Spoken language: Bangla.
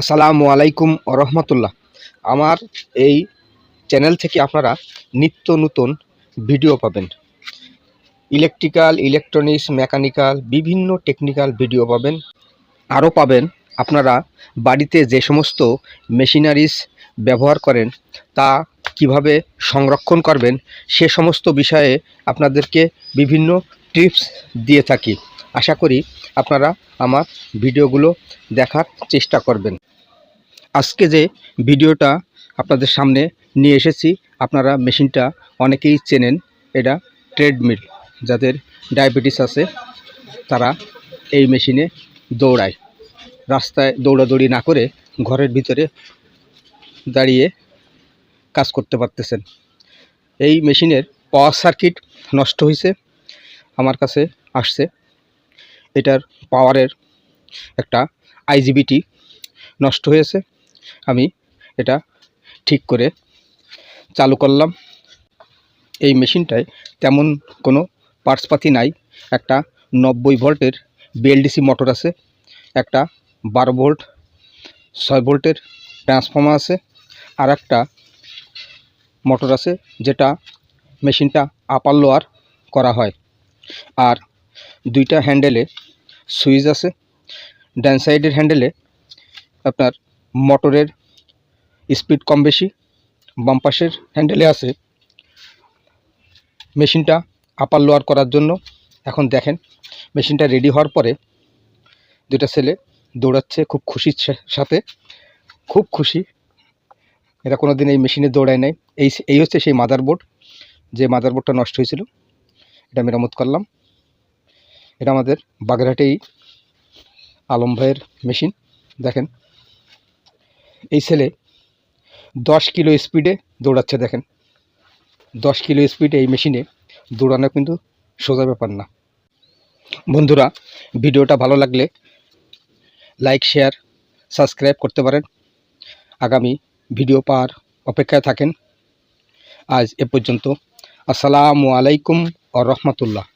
আসসালামু আলাইকুম রহমতুল্লাহ। আমার এই চ্যানেল থেকে আপনারা নিত্য নতুন ভিডিও পাবেন। ইলেকট্রিক্যাল, ইলেকট্রনিক্স, মেকানিক্যাল, বিভিন্ন টেকনিক্যাল ভিডিও পাবেন। আরও পাবেন আপনারা বাড়িতে যে সমস্ত মেশিনারিজ ব্যবহার করেন, তা কীভাবে সংরক্ষণ করবেন, সে সমস্ত বিষয়ে আপনাদেরকে বিভিন্ন টিপস দিয়ে থাকি। আশা করি আপনারা আমার ভিডিওগুলো দেখার চেষ্টা করবেন। আজকে যে ভিডিওটা আপনাদের সামনে নিয়ে এসেছি, আপনারা মেশিনটা অনেকেই চেনেন, এটা ট্রেডমিল যাদের ডায়াবেটিস আছে, তারা এই মেশিনে দৌড়ায়। রাস্তায় দৌড়াদৌড়ি না করে ঘরের ভিতরে দাঁড়িয়ে কাজ করতে পারতেছেন। এই মেশিনের পাওয়ার সার্কিট নষ্ট হয়েছে আমার কাছে আসছে। এটার পাওয়ারের একটা আইজিবিটি নষ্ট হয়েছে। আমি এটা ঠিক করে চালু করলাম। এই মেশিনটায় তেমন কোনো পার্টসপাতি নাই। একটা নব্বই ভোল্টের বিএলডিসি মোটর আছে। একটা বারো ভোল্ট, ছয় ভোল্টের ট্রান্সফর্মার আছে। আর একটা মোটর আছে যেটা মেশিনটা আপার লোয়ার করা হয়। আর দুইটা হ্যান্ডেলে সুইচ আছে। ডান সাইডের হ্যান্ডেলে আপনার মোটরের স্পিড কম বেশি, বাম হ্যান্ডেলে আছে মেশিনটা আপার লোয়ার করার জন্য। এখন দেখেন, মেশিনটা রেডি হওয়ার পরে দুটা ছেলে দৌড়াচ্ছে, খুব খুশির সাথে। খুব খুশি। এরা কোনো দিন এই মেশিনে দৌড়ায় নাই। এই এই হচ্ছে সেই মাদারবোর্ড যে মাদারবোর্ডটা নষ্ট হয়েছিল এটা মেরামত করলাম। এটা আমাদের বাগেরহাটেই আলম ভাইয়ের মেশিন, দেখেন। এই ছেলে দশ কিলো স্পিডে দৌড়াচ্ছে, দেখেন। দশ কিলো স্পিডে এই মেশিনে দৌড়ানো কিন্তু সোজা ব্যাপার না। বন্ধুরা, ভিডিওটা ভালো লাগলে লাইক, শেয়ার, সাবস্ক্রাইব করতে পারেন। আগামী ভিডিও পাওয়ার অপেক্ষায় থাকেন। আজ এ পর্যন্ত। আসসালামু আলাইকুম। ও রহমতুল্লাহ।